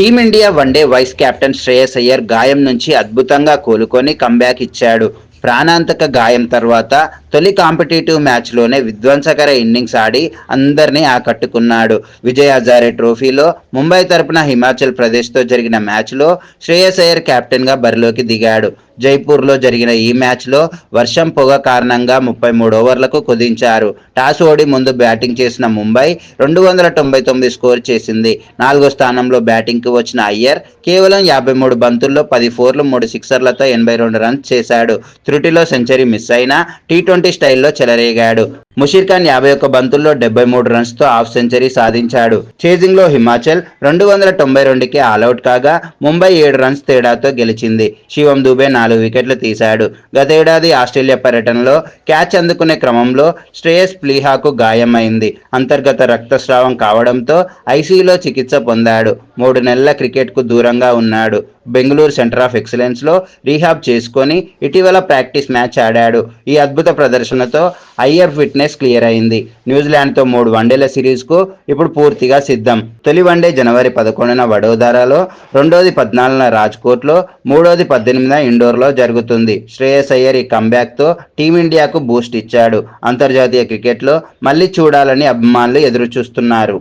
Team India one day vice captain Shreyas Iyer గాయం నుంచి అద్భుతంగా కోలుకొని కంబ్యాక్ ఇచ్చాడు. ప్రాణాంతక గాయం తర్వాత తొలి కాంపిటేటివ్ మ్యాచ్లోనే విధ్వంసకర ఇన్నింగ్స్ ఆడి అందరినీ ఆకట్టుకున్నాడు. విజయ్ హజారే ట్రోఫీలో ముంబై తరపున హిమాచల్ ప్రదేశ్తో జరిగిన మ్యాచ్లో శ్రేయస్ అయ్యర్ కెప్టెన్గా బరిలోకి దిగాడు. జైపూర్లో జరిగిన ఈ మ్యాచ్లో వర్షం పొగ కారణంగా ముప్పై మూడు ఓవర్లకు కుదించారు. టాస్ ఓడి ముందు బ్యాటింగ్ చేసిన ముంబై రెండు వందల తొంభై తొమ్మిది స్కోర్ చేసింది. నాలుగో స్థానంలో బ్యాటింగ్కి వచ్చిన అయ్యర్ కేవలం యాభై మూడు బంతుల్లో పది ఫోర్లు మూడు సిక్సర్లతో ఎనభై రెండు రన్స్ చేశాడు. త్రుటిలో సెంచరీ మిస్ అయినా టీ ట్వంటీ స్టైల్లో చెలరేగాడు. ముషీర్ ఖాన్ యాభై ఒక్క బంతుల్లో డెబ్బై మూడు రన్స్తో హాఫ్ సెంచరీ సాధించాడు. చేజింగ్లో హిమాచల్ రెండు వందల తొంభై రెండుకి ఆల్అౌట్ కాగా ముంబై ఏడు రన్స్ తేడాతో గెలిచింది. శివం దుబే నాలుగు వికెట్లు తీశాడు. గతేడాది ఆస్ట్రేలియా పర్యటనలో క్యాచ్ అందుకునే క్రమంలో శ్రేయస్ ప్లీహాకు గాయమైంది. అంతర్గత రక్తస్రావం కావడంతో ఐసీయూలో చికిత్స పొందాడు. మూడు నెలల క్రికెట్కు దూరంగా ఉన్నాడు. బెంగళూరు సెంటర్ ఆఫ్ ఎక్సలెన్స్లో రీహాబ్ చేసుకొని ఇటీవల ప్రాక్టీస్ మ్యాచ్ ఆడాడు. ఈ అద్భుత ప్రదర్శనతో అయ్యర్ ఫిట్నెస్ క్లియర్ అయింది. న్యూజిలాండ్తో మూడు వన్డేల సిరీస్కు ఇప్పుడు పూర్తిగా సిద్ధం. తొలి వన్డే జనవరి పదకొండున వడోదరాలో రెండోది పద్నాలుగున రాజ్కోట్లో మూడోది పద్దెనిమిదిన ఇండోర్లో జరుగుతుంది. శ్రేయస్ అయ్యర్ ఈ కంబ్యాక్తో టీమిండియాకు బూస్ట్ ఇచ్చాడు. అంతర్జాతీయ క్రికెట్లో మళ్ళీ చూడాలని అభిమానులు ఎదురుచూస్తున్నారు.